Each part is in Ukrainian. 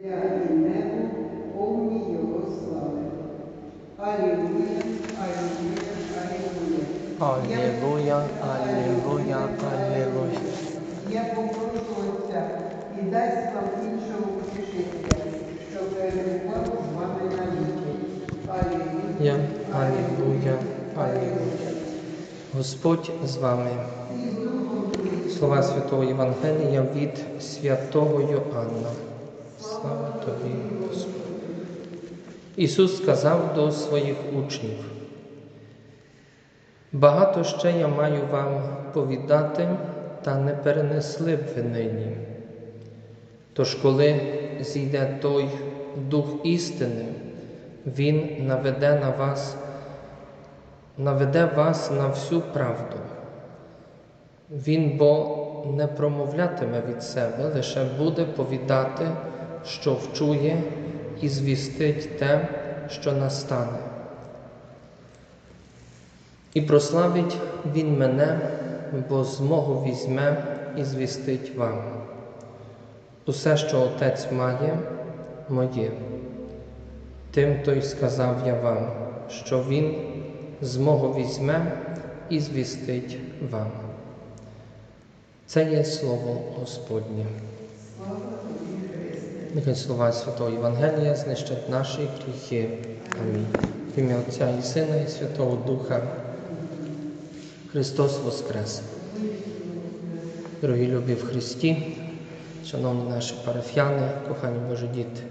І небо повні його слави. Алілуя, алілуя, алілуя. Аллилуйя, аллилуйя, аллилуйя. Я попрошу Отця і дасть вам іншого утішителя, що перебував з вами навіки. Я, Алілуя, аллилуйя, аллилуйя. Господь з вами. Слова Святого Євангелія від святого Йоанна. Слава тобі, Господи. Ісус сказав до своїх учнів. Багато ще я маю вам повідати, та не перенесли б ви нині. Тож, коли зійде той Дух істини, Він наведе на вас, наведе вас на всю правду. Він бо не промовлятиме від себе, лише буде повідати, що вчує, і звістить те, що настане. І прославить Він мене, бо змогу візьме і звістить вам. Усе, що Отець має, моє. Тим то й сказав я вам, що Він змогу візьме і звістить вам. Це є слово Господнє. Нехай слова Святого Євангелія знищать наші гріхи. Амінь. В ім'я Отця і Сина, і Святого Духа. Христос Воскрес. Дорогі любі в Христі, шановні наші парафіяни, кохані Божі діти.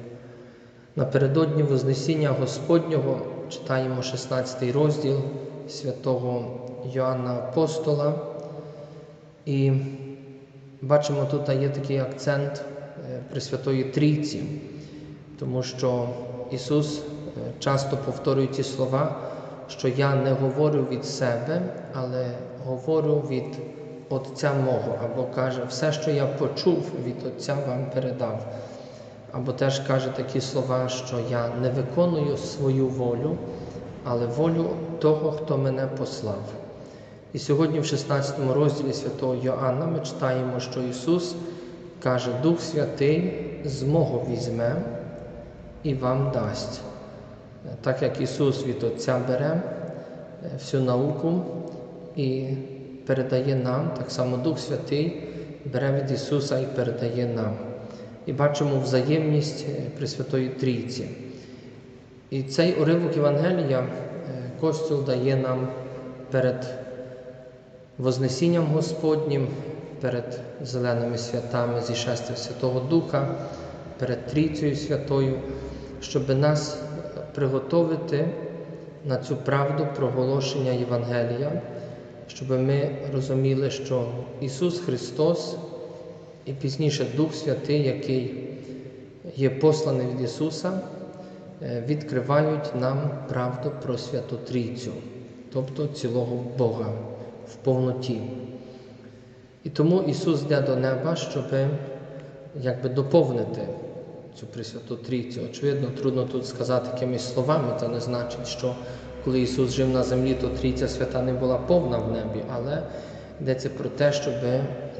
Напередодні Вознесіння Господнього читаємо 16 розділ святого Йоанна Апостола. І бачимо, тут є такий акцент Пресвятої Трійці, тому що Ісус е, часто повторює ті слова, що я не говорю від себе, але говорю від Отця мого, або каже, все, що я почув від Отця, вам передав. Або теж каже такі слова, що я не виконую свою волю, але волю того, хто мене послав. І сьогодні, в 16 розділі святого Йоанна, ми читаємо, що Ісус каже, Дух Святий змогу візьме і вам дасть. Так як Ісус від Отця бере всю науку і передає нам, так само Дух Святий бере від Ісуса і передає нам. І бачимо взаємність Пресвятої Трійці. І цей уривок Євангелія Костюл дає нам перед Вознесінням Господнім, перед зеленими святами зішестя Святого Духа, перед Трійцею Святою, щоб нас приготовити на цю правду проголошення Євангелія, щоб ми розуміли, що Ісус Христос і пізніше Дух Святий, який є посланий від Ісуса, відкривають нам правду про Святу Трійцю, тобто цілого Бога в повноті. І тому Ісус йде до неба, щоб якби доповнити цю Пресвяту Трійцю. Очевидно, трудно тут сказати якимись словами, це не значить, що коли Ісус жив на землі, то Трійця свята не була повна в небі, але йдеться про те, щоб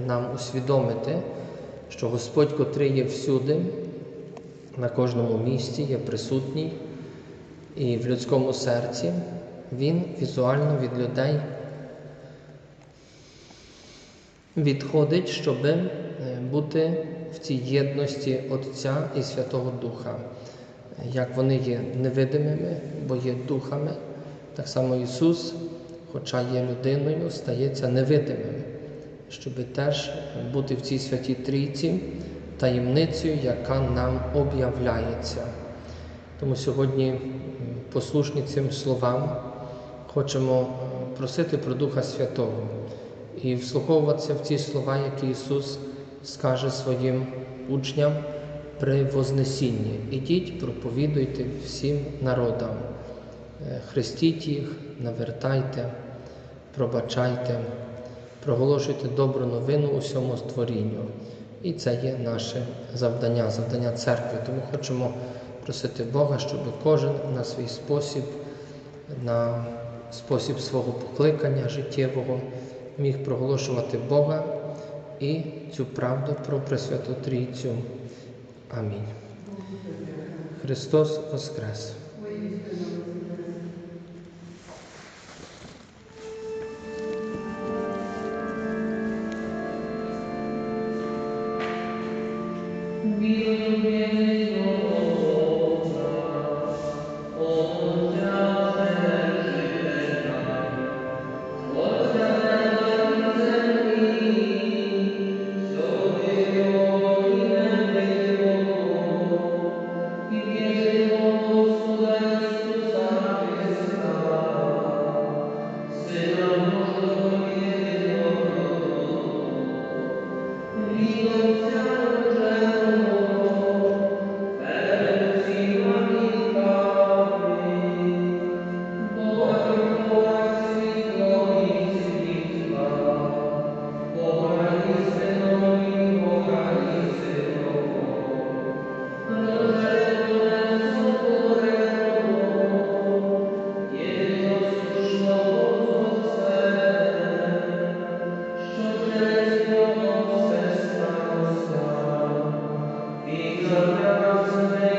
нам усвідомити, що Господь, котрий є всюди, на кожному місці, є присутній і в людському серці, Він візуально від людей відходить, щоб бути в цій єдності Отця і Святого Духа. Як вони є невидимими, бо є духами, так само Ісус, хоча є людиною, стається невидимим, щоб теж бути в цій святій трійці таємницею, яка нам об'являється. Тому сьогодні, послушні цим словам, хочемо просити про Духа Святого і вслуховуватися в ті слова, які Ісус скаже своїм учням при Вознесінні. Ідіть, проповідуйте всім народам, хрестіть їх, навертайте, пробачайте, проголошуйте добру новину усьому створінню. І це є наше завдання, завдання церкви. Тому хочемо просити Бога, щоб кожен на свій спосіб, на спосіб свого покликання життєвого міг проголошувати Бога і цю правду про Пресвяту Трійцю. Амінь. Христос Воскрес! Santo Deus,